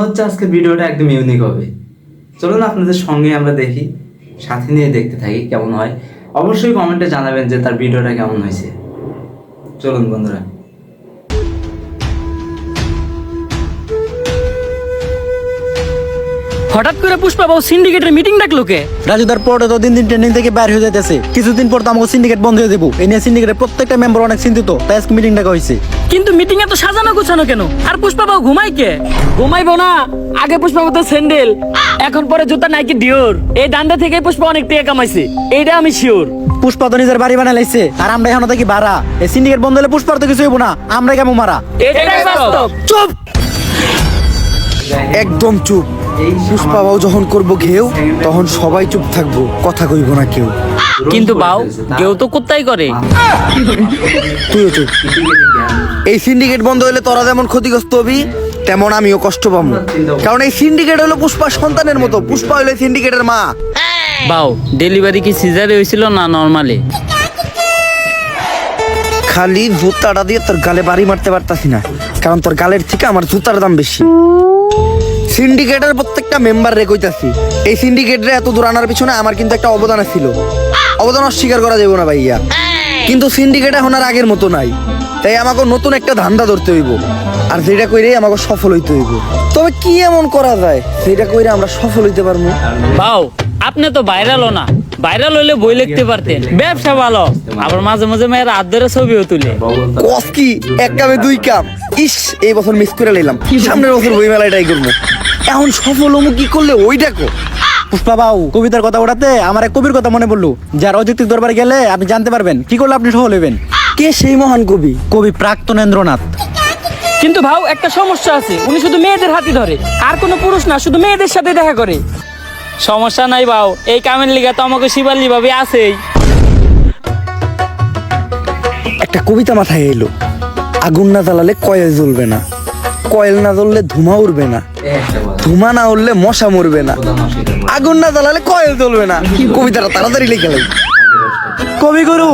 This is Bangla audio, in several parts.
হচ্ছে আজকে ভিডিওটা একদম ইউনিক হবে। চলুন আপনাদের সঙ্গে আমরা দেখি, সাথে নিয়ে দেখতে থাকি কেমন হয়। অবশ্যই কমেন্টে জানাবেন যে তার ভিডিওটা কেমন হয়েছে। চলুন বন্ধুরা। হঠাৎ করে পুষ্পা বাবু সিন্ডিকেটের মিটিং ডাকলো কে? রাজুদার পরে তো দিন দিন ট্রেন্ডিং থেকে বাইর হয়ে যাইতেছে। কিছুদিন পর তো আমাকে সিন্ডিকেট বন্ধ হয়ে দেবো এই নিয়ে সিন্ডিকেটের প্রত্যেকটা মেম্বার অনেক চিন্তিত। তাই আজকে মিটিং ডাকা হয়েছে কিন্তু মিটিং এ তো সাজানো গোছানো কেন? আর পুষ্পা বাবু ঘুমাই কে? ঘুমাইবো না। আগে পুষ্পা বাবু তো স্যান্ডেল এখন পরে জুতা নাইকি ডিওর এই দান্ডা থেকে পুষ্পা অনেক টাকা কামাইছে। এইটা আমি শিওর পুষ্পা তো নিজের বাড়ি বানাই লাইছে। আর আমরা এখন থাকি ভাড়া। এই সিন্ডিকেট বন্ধ হলে পুষ্পার তো কিছু হইব না। আমরা কেমন মারা। এটাই বাস্তব। চুপ! একদম চুপ। পুষ্পা বাউ যখন করব ঘেউ তখন সবাই চুপ থাকব কথা কইব না কেউ। কিন্তু বাউ কেউ তো কোথায় করে। তুইও চুপ। এই সিন্ডিকেট বন্ধ হলে তোরা যেমন ক্ষতিগ্রস্ত হবি তেমন আমিও কষ্ট পাবো। কারণ এই সিন্ডিকেট হলো পুষ্পা সন্তানের মতো। পুষ্পা হলো সিন্ডিকেটের মা। বাউ ডেলিভারি কি সিজারে হয়েছিল না নরমালি? খালি জুতাটা দিয়ে তোর গালে বাড়ি মারতে পারতাছি না। কারণ তোর গালের থেকে আমার জুতার দাম বেশি। সিন্ডিকেটের প্রত্যেকটা মেম্বার রে কইতাছি এই সিন্ডিকেটরে এত দূর আনার পিছনে আমার কিন্তু একটা অবদান ছিল অবদান অস্বীকার করা যাবে না ভাইয়া। কিন্তু সিন্ডিকেট এখন আর আগের মতো নাই। তাই আমাকে নতুন একটা ধান্দা ধরতে হইব আর যেটা কইরে আমাকে সফল হইতে হইব। তবে কি এমন করা যায় যেটা কইরে আমরা সফল হইতে পারব? বাও আপনি তো ভাইরালও না। ভাইরাল হলে বই লিখতে পারতেন। ব্যবসা ভালো। আবার মাঝে মাঝে মেয়েরা হাত ধরে ছবিও তুলে। কি? এক কামে দুই কাম। ইস এই বছর মিস করে নিলাম। সামনের বছর বই মেলায় ট্রাই করব। এখন সফল হমু কি করলে? ওই দেখো পুষ্পা বাবু কবিতার কথা ওঠাতে আমার এক কবির কথা মনে পড়ল। যার অযৌক্তিক দরবারে গেলে আপনি জানতে পারবেন কি করলে আপনি সফল হইবেন। কে সেই মহান কবি? কবি প্রাক্তনেন্দ্রনাথ কিন্তু ভাও একটা সমস্যা আছে। উনি শুধু মেয়েদের হাতি ধরে। আর কোনো পুরুষ না শুধু মেয়েদের সাথে দেখা করে। সমস্যা নাই বাও এই কামের লিগা তো আমাকে শিবাল্লি ভাবে আছেই। একটা কবিতা মাথায় এলো। আগুন না জ্বালালে কয়েল জ্বলবে না। কয়েল না জ্বললে ধুমা উড়বে না। ধুমা না উঠলে মশা মরবে না। আগুন না জ্বালালে কয়েল জ্বলবে না। কবিতাটা তাড়াতাড়ি লিখে লাই। কবিগুরু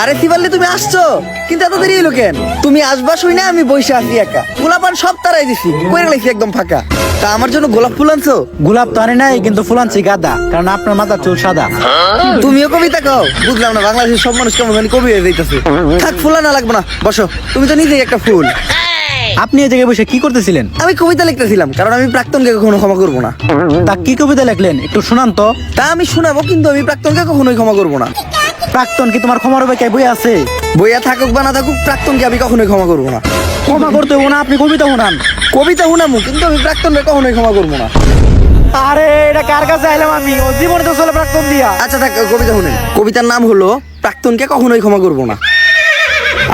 আরে শিবাল্লি তুমি আসছো? কিন্তু এত দেরি হলো কেন? তুমি আসবা শুই না, আমি বসে আছি একা। গোলাপান সব তারাই দিছি। কইরে লাইছি একদম ফাঁকা। তা আমার জন্য গোলাপ ফুল আনছো? গোলাপ তো আনে নাই কিন্তু ফুল আনছি গাদা কারণ আপনার মাথা চুল সাদা। তুমিও কবিতা কও। বুঝলাম না বাংলাদেশের সব মানুষ কেমন কবি হয়ে যাইতেছে। থাক ফুল না লাগবে না বসো। তুমি তো নিজেই একটা ফুল। আপনি এই জায়গায় বসে কি করতেছিলেন? আমি কবিতা লিখতেছিলাম কারণ আমি প্রাক্তনকে কখনো ক্ষমা করব না। তা কি কবিতা লিখলেন? একটু শোনান তো। তা আমি শোনাবো কিন্তু আমি প্রাক্তনকে কখনোই ক্ষমা করব না। প্রাক্তন কি তোমার ক্ষমার হবে কে? বই আছে। বইয়া থাকুক বা না থাকুক প্রাক্তনকে আমি কখনোই ক্ষমা করব না। ক্ষমা করতে হব না আপনি কবিতা শোনান। কবিতা শুনামু কিন্তু আমি প্রাক্তনকে কখনোই ক্ষমা করব না। আরে এটা কার কাছে আইলাম আমি? ও জীবনে তো চলে প্রাক্তন দিয়া। আচ্ছা থাক কবিতা শুনেন। কবিতার নাম হলো প্রাক্তনকে কখনোই ক্ষমা করব না।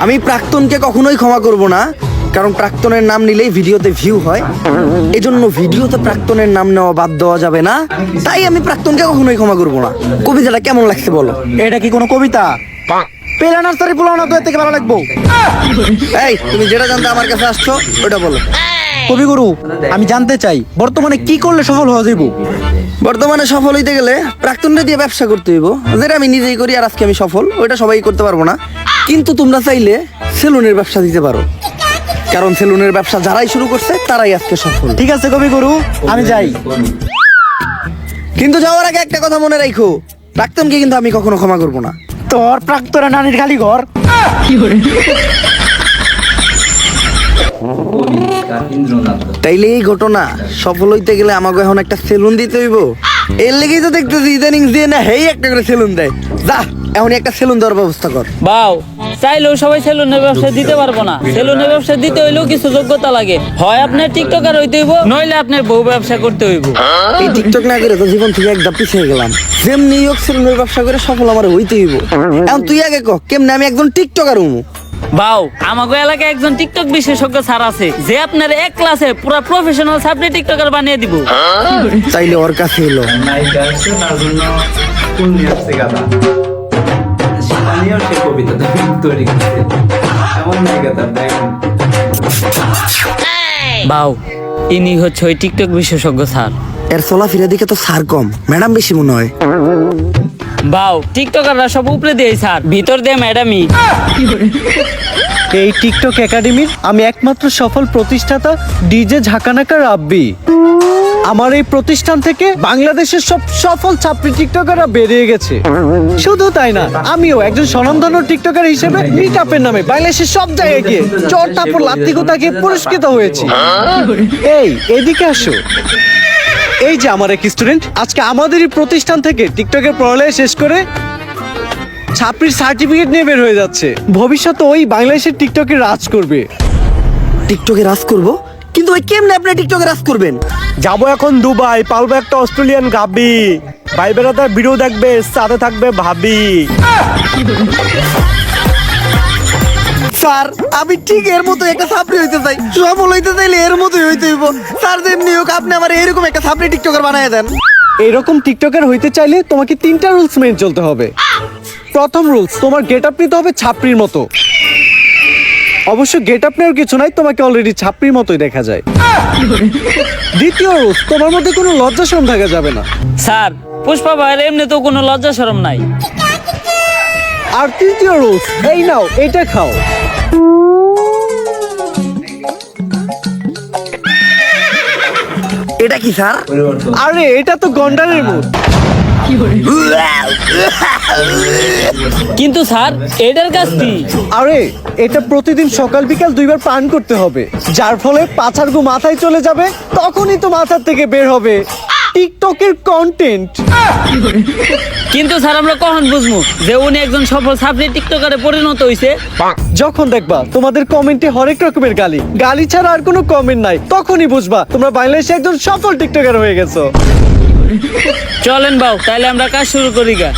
আমি প্রাক্তনকে কখনোই ক্ষমা করব না। কারণ প্রাক্তনের নাম নিলেই ভিডিওতে ভিউ হয়। এজন্য ভিডিওতে প্রাক্তনের নাম নেওয়া বাদ দেওয়া যাবে না। তাই আমি প্রাক্তনকে কখনোই ক্ষমা করব না। কবিতাটা কেমন লাগছে বলো? এটা কি কোনো কবিতা? পেলা নার্সারি পোলাও না তো এর থেকে ভালো লাগবো? এই তুমি যেটা জানতে আমার কাছে আসছো ওটা বলো। কবিগুরু আমি জানতে চাই বর্তমানে কি করলে সফল হওয়া যাইব? বর্তমানে সফল হইতে গেলে প্রাক্তনটা দিয়ে ব্যবসা করতে হইব। যেটা আমি নিজেই করি আর আজকে আমি সফল ওইটা সবাই করতে পারব না। কিন্তু তোমরা চাইলে সেলুনের ব্যবসা দিতে পারো। কারণ সেলুনের ব্যবসা যারাই শুরু করছে তারাই আজকে সফল। ঠিক আছে কবিগুরু আমি যাই। কিন্তু যাওয়ার আগে একটা কথা মনে রাখো প্রাক্তনকে কিন্তু আমি কখনো ক্ষমা করব না। তোর প্রাক্তনের নানির খালি ঘর। তাইলে এই ঘটনা সফল হইতে গেলে আমাকে এখন একটা সেলুন দিতে হইব। এর লেগেই তো দেখতেছি ইদানিং দিয়ে না হেই একটা করে সেলুন দেয়। যা এখন একটা সেলুন দেওয়ার ব্যবস্থা কর। বাও চাইলেও সবাই সেলুনের ব্যবসা দিতে পারব না। সেলুনের ব্যবসা দিতে হইলেও কিছু যোগ্যতা লাগে। হয় আপনার টিকটকার হইতে হইব নইলে আপনার বউ ব্যবসা করতে হইব। এই টিকটক না করে তো জীবন থেকে একদম পিছিয়ে গেলাম। যেমনি হোক সেলুনের ব্যবসা করে সফল আমার হইতে হইব। এখন তুই আগে ক কেমনে আমি একজন টিকটকার হমু? বাও আমাকে এলাকায় একজন টিকটক বিশেষজ্ঞ স্যার আছে যে আপনার এক ক্লাসে পুরো প্রফেশনাল সাবজেক্ট টিকটকার বানিয়ে দিব। তাইলে ওর কাছে এলো। কবিতা তৈরি করছে। এমন নায়িকা ইনি হচ্ছে ওই টিকটক বিশেষজ্ঞ স্যার। এর চলাফেরা দিকে তো সার কম ম্যাডাম বেশি মনে হয়। বাউ, টিকটকাররা সব উপরে দিয়ে স্যার ভিতর দিয়ে ম্যাডামই। এই টিকটক একাডেমির আমি একমাত্র সফল প্রতিষ্ঠাতা ডিজে ঝাঁকানাকা রাব্বি আমার এই প্রতিষ্ঠান থেকে বাংলাদেশের সব সফল ছাত্রী টিকটকাররা বেরিয়ে গেছে। শুধু তাই না, আমিও একজন স্বনামধন্য টিকটকার হিসেবে মিট আপের নামে বাংলাদেশের সব জায়গায় গিয়ে চর তারপর লাত্তিকতাকে পুরস্কৃত হয়েছি। এই, এদিকে আসো। এই যে আমার এক স্টুডেন্ট আজকে আমাদেরই প্রতিষ্ঠান থেকে টিকটকের পড়ালেখা শেষ করে ছাত্রীর সার্টিফিকেট নিয়ে বের হয়ে যাচ্ছে। ভবিষ্যতে ওই বাংলাদেশের টিকটকে রাজ করবে। টিকটকে রাজ করব? কিন্তু ওই কেমনে আপনি টিকটকে রাজ করবেন? যাব এখন দুবাই পালবো একটা অস্ট্রেলিয়ান গাবি। ভাই বেড়াতার ভিডিও দেখবে সাথে থাকবে ভাবি। স্যার আমি ঠিক এর মতো একটা সাপ্লি হইতে চাই। সফল হইতে চাইলে এর মতোই হইতে হইব। স্যার যেমনি হোক আপনি আমার এরকম একটা সাপ্লি টিকটকার বানায় দেন। এরকম টিকটকার হইতে চাইলে তোমাকে তিনটা রুলস মেনে চলতে হবে। প্রথম রুলস তোমার গেট আপ নিতে হবে ছাপড়ির মতো। অবশ্য গেট আপ নেওয়ার কিছু নাই তোমাকে অলরেডি ছাপড়ির মতোই দেখা যায়। দ্বিতীয় রুলস তোমার মধ্যে কোনো লজ্জা শরম থাকা যাবে না। স্যার পুষ্পা ভাইয়ের এমনি তো কোনো লজ্জা শরম নাই। আর তৃতীয় রুলস এই নাও এটা খাও। এটা কি স্যার? আরে এটা তো গন্ডারের মুখ কিন্তু স্যার এটার কাজ কি? আরে এটা প্রতিদিন সকাল বিকাল দুইবার পান করতে হবে। যার ফলে পাছার গু মাথায় চলে যাবে তখনই তো মাথার থেকে বের হবে। টিকটকের কন্টেন্ট কিন্তু স্যার আমরা কখন বুঝব যে উনি একজন সফল সাপ্লি টিকটকারে পরিণত হইছে? যখন দেখবা তোমাদের কমেন্টে হরেক রকমের গালি। গালি ছাড়া আর কোনো কমেন্ট নাই। তখনই বুঝবা তোমরা বাংলাদেশে একজন সফল টিকটকার হয়ে গেছো। চলেন বাউ তাহলে আমরা কাজ শুরু করি গা।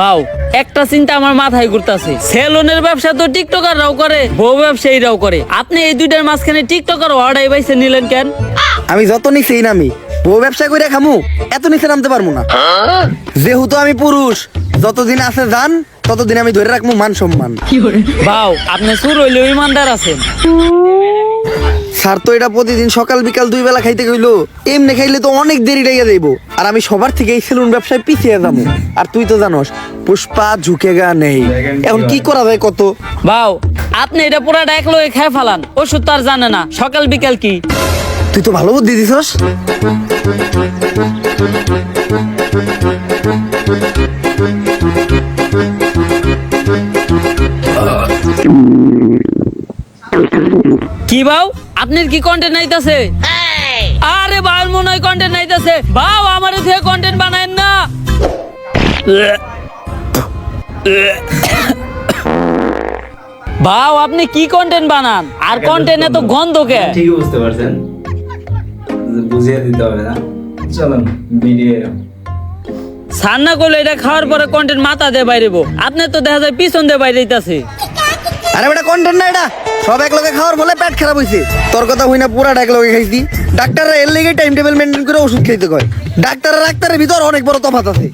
বাউ একটা চিন্তা আমার মাথায় ঘুরতাছে। সেলুনের ব্যবসা তো টিকটকাররাও করে বউ ব্যবসায়ীরাও করে। আপনি এই দুইটার মাঝখানে টিকটকার অর্ডার বাইসে নিলেন কেন? আমি যত নিচে নামি বউ ব্যবসা করে খামু এত নিচে নামতে পারব না। যেহেতু আমি পুরুষ যতদিন আছে যান ততদিন আমি ধরে রাখব মান সম্মান। বাউ আপনি সুর হইলেও ইমানদার আছেন। স্যার তো এটা প্রতিদিন সকাল বিকাল দুই বেলা খাইতে কইলো। এমনি খাইলে তো অনেক দেরি লেগে যাইবো। আর আমি সবার থেকে এই সেলুন ব্যবসায় পিছিয়ে যাব। আর তুই তো জানোস পুষ্পা ঝুঁকেগা নেই। এখন কি করা যায় কত? বাউ আপনি এটা পুরাটা এক লোকে খেয়ে ফেলান। ওষুধ তো আর জানে না। সকাল বিকাল কি? তুই তো ভালো বুদ্ধি দিছস। কি বাউ? আপনার কি কন্টেন্ট নাইতাছে? আরে বাউর মনে হয় কন্টেন্ট নাইতাছে। বাউ আমার থেকে কন্টেন্ট বানায়েন না। বাউ আপনি কি কন্টেন্ট বানান? আর কন্টেন্ট এত গন্ধ কে? ঠিকই বুঝতে পারছেন। বুঝিয়ে দিতে হবে না। চলুন ভিডিও সান্না করলে এটা খাওয়ার পরে কন্টেন্ট মাথা দিয়ে বাইরেবো। আপনার তো দেখা যায় পিছন দিয়ে বাইরে দিতেছে আরে বেটা কন্টেন্ট না এটা। সব এক লগে খাওয়ার ফলে পেট খারাপ হয়েছে তোর কথা হই না পুরা এক লগে খাইছি। ডাক্তাররা এর লেগে টাইম টেবিল মেনটেন করে ওষুধ খাইতে কয়। ডাক্তার ডাক্তারের ভিতর অনেক বড় তফাৎ আছে।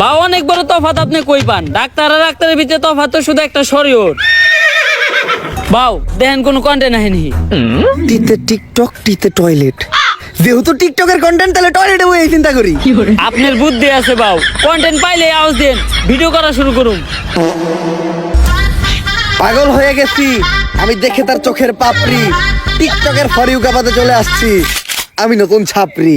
বা অনেক বড় তফাত আপনি কই পান? ডাক্তার আর ডাক্তারের ভিতরে তফাত তো শুধু একটা শরীর বাউ দেখেন কোনো কন্টেন্ট আহেনি টিতে টিকটক টিতে টয়লেট যেহেতু টিকটকের কন্টেন্ট তাহলে টয়লেটে বই চিন্তা করি। আপনার বুদ্ধি আছে বাউ। কন্টেন্ট পাইলে আওয়াজ দেন। ভিডিও করা শুরু করুন। পাগল হয়ে গেছি। আমি দেখে তার চোখের পাপড়ি। টিকটকের ফরিউ কাপাতে চলে আসছি। আমি নতুন ছাপরি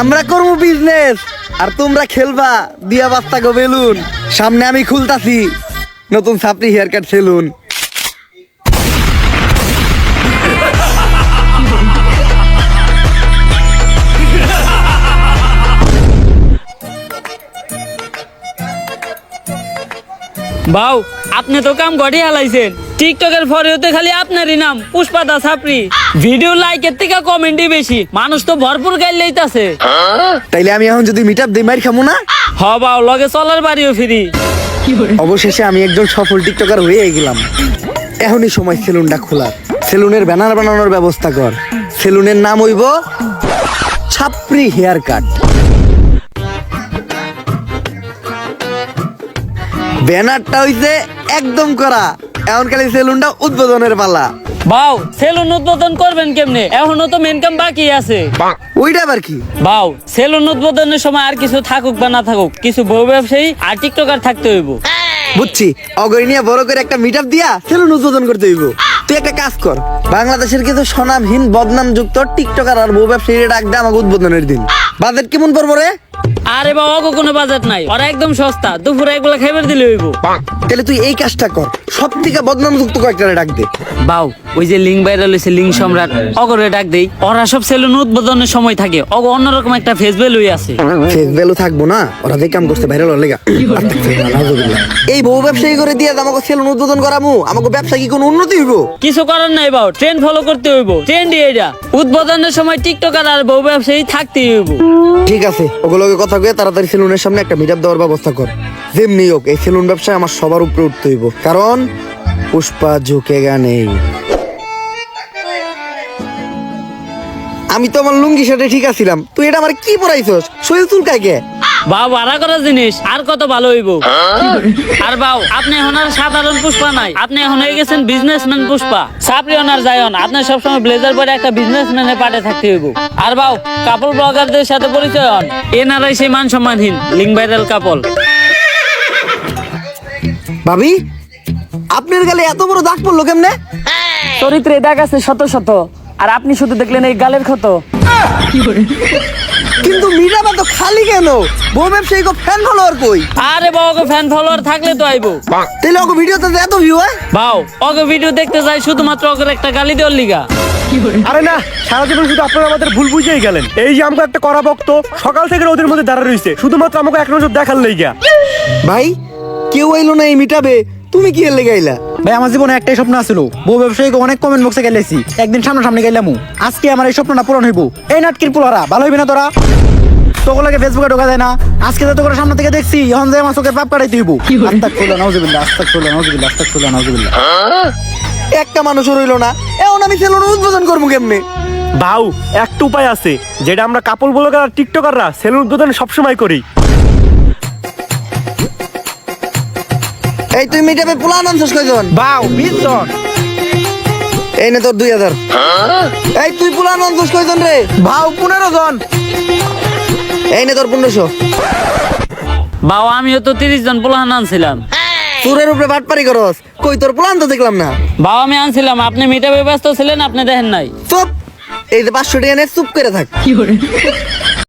আমরা করব বিজনেস আর তোমরা খেলবা। দিয়া বাস্তা গো বেলুন। সামনে আমি খুলতাছি। নতুন ছাপরি হেয়ার কাট সেলুন বাউ আপনি তো কাম গড়ি হালাইছেন টিকটকের ফরিওতে খালি আপনারই নাম পুষ্পাদা ছাপরি ভিডিও লাইকের থেকে কমেন্টই বেশি মানুষ তো ভরপুর গাইল লইতাছে। তাইলে আমি এখন যদি মিট আপ দিই মার খামো না? হ বাউ লগে চলার বাড়িও ফিরি। অবশেষে আমি একজন সফল টিকটকার হয়ে গেলাম। এখনই সময় সেলুনটা খোলা সেলুনের ব্যানার বানানোর ব্যবস্থা কর। সেলুনের নাম হইব ছাপরি হেয়ার কাট। ব্যানারটা হইছে একদম করা। এখন খালি সেলুনটা উদ্বোধনের পালা। বাউ সেলুন উদ্বোধন করবেন কেমনে? এখনও তো মেন কাম বাকি আছে। ওইটা আবার কি? বাউ সেলুন উদ্বোধনের সময় আর কিছু থাকুক বা না থাকুক কিছু বউ ব্যবসায়ী আর টিকটকার থাকতে হইব। বুঝছি। অগরি নিয়ে বড় করে একটা মিট দিয়া সেলুন উদ্বোধন করতে হইব। তুই একটা কাজ কর। বাংলাদেশের কিছু স্বনামহীন বদনাম যুক্ত টিকটকার আর বউ ব্যবসায়ী ডাক দে আমাকে উদ্বোধনের দিন। বাজেট কেমন পড়ব রে? আরে বাবা অগো কোনো বাজেট নাই। ওরা একদম সস্তা। দুপুরে একবেলা খাইবার দিলে হইব। তাহলে তুই এই কাজটা কর। সব থেকে বদনাম যুক্ত কয়েকটা ডাক দে। বাউ ওই যে লিঙ্ক ভাইরাল হয়েছে লিঙ্ক সম্রাট অগরে ডাক দেই। ওরা সব সেলুন উদ্বোধনের সময় থাকে। অগ অন্যরকম একটা ফেস ভ্যালুই আছে। ফেস ভ্যালু থাকব না? ওরা যে কাম করছে ভাইরাল হলে এই বউ ব্যবসায়ী করে দিয়ে আমাকে সেলুন উদ্বোধন করামু আমাকে ব্যবসা কি কোনো উন্নতি হইব? কিছু করার নাই বাউ ট্রেন্ড ফলো করতে হইব। ট্রেন্ড এটা। উদ্বোধনের সময় টিকটকার আর বউ ব্যবসায়ী থাকতেই হইব। ঠিক আছে ওগুলোকে কথা কয়ে তাড়াতাড়ি সেলুনের সামনে একটা মিট দেওয়ার ব্যবস্থা কর। যেমনি হোক, এই সেলুন ব্যবসায় আমার সবার উপরে উঠতে হইব। কারণ, পুষ্পা ঝুঁকে নেই আমি তো আমার লুঙ্গি শার্টে ঠিক আছিলাম। তুই এটা আমার কি পরাইছস? শরীর চুলকায় কে? বাউ ভাড়া করা জিনিস আর কত ভালো হইব? আর বাউ আপনি এখন আর সাধারণ পুষ্পা নাই। আপনি এখন হয়ে গেছেন বিজনেসম্যান পুষ্পা। সাপরি ওনার যায়ন আপনি সবসময় ব্লেজার পরে একটা বিজনেসম্যানের পাটে থাকতে হইব। আর বাউ কাপল ব্লগারদের সাথে পরিচয় হন। এনারাই সেই মান সম্মানহীন লিঙ্ক ভাইরাল কাপল ভাবি আপনার গালে এত বড় দাগ পড়ল কেমনে? চরিত্রে দাগ আছে শত শত আর আপনি শুধু দেখলেন এই গালের ক্ষত। কিন্তু মিরাবা তো খালি কেন? বউ ব্যবসায়ী কো ফ্যান ফলোয়ার কই? আরে বাবা ফ্যান ফলোয়ার থাকলে তো আইবো। তাহলে ওকে ভিডিওতে এত ভিউ হয়? বাও ওকে ভিডিও দেখতে যাই শুধুমাত্র ওকে একটা গালি দেওয়ার লিগা। আরে না সারা জীবন শুধু আপনারা আমাদের ভুল বুঝেই গেলেন। এই যে আমাকে একটা করা ভক্ত সকাল থেকে ওদের মধ্যে দাঁড়া রয়েছে শুধুমাত্র আমাকে এক নজর দেখার লেগা। ভাই কেউ আইলো না এই মিটাবে তুমি কি লেগে আইলা? ভাই আমার জীবনে একটাই স্বপ্ন আছিল। বউ ব্যবসায়ীকে অনেক কমেন্ট বক্সে গেলেছি একদিন সামনে সামনে গেলাম। আজকে আমার এই স্বপ্নটা পূরণ হইব। এই নাটকির পুলারা ভালো হইবি না তোরা? তোগুলোকে ফেসবুকে ঢোকা যায় না। আজকে তো তোকে সামনে থেকে দেখছি এখন যে আমার চোখের পাপ কাটাইতে হইব। আস্তাক ফুল নাউজুবিল্লাহ আস্তাক ফুল নাউজুবিল্লাহ আস্তাক ফুল নাউজুবিল্লাহ। একটা মানুষও রইল না। এখন আমি সেলুন উদ্বোধন করব কেমনে? ভাউ একটা উপায় আছে যেটা আমরা কাপড় ব্লগার আর টিকটকাররা সেলুন উদ্বোধন সবসময় করি। এই তুই মিটাবে পোলা আনছিস কয়জন? বাউ বিশজন। এই নে তোর দুই হাজার। এই তুই পোলা আনছিস কয়জন রে? ভাও পনেরো জন এই নে তোর পনেরোশো। বাও আমিও তো তিরিশ জন পোলাহান আনছিলাম। চুরের উপরে বাটপারি করস। কই তোর প্লান তো দেখলাম না? বাবা আমি আনছিলাম। আপনি মিটাবে ব্যস্ত ছিলেন আপনি দেখেন নাই। চুপ। এই যে পাঁচশো টাকা নে চুপ করে থাক।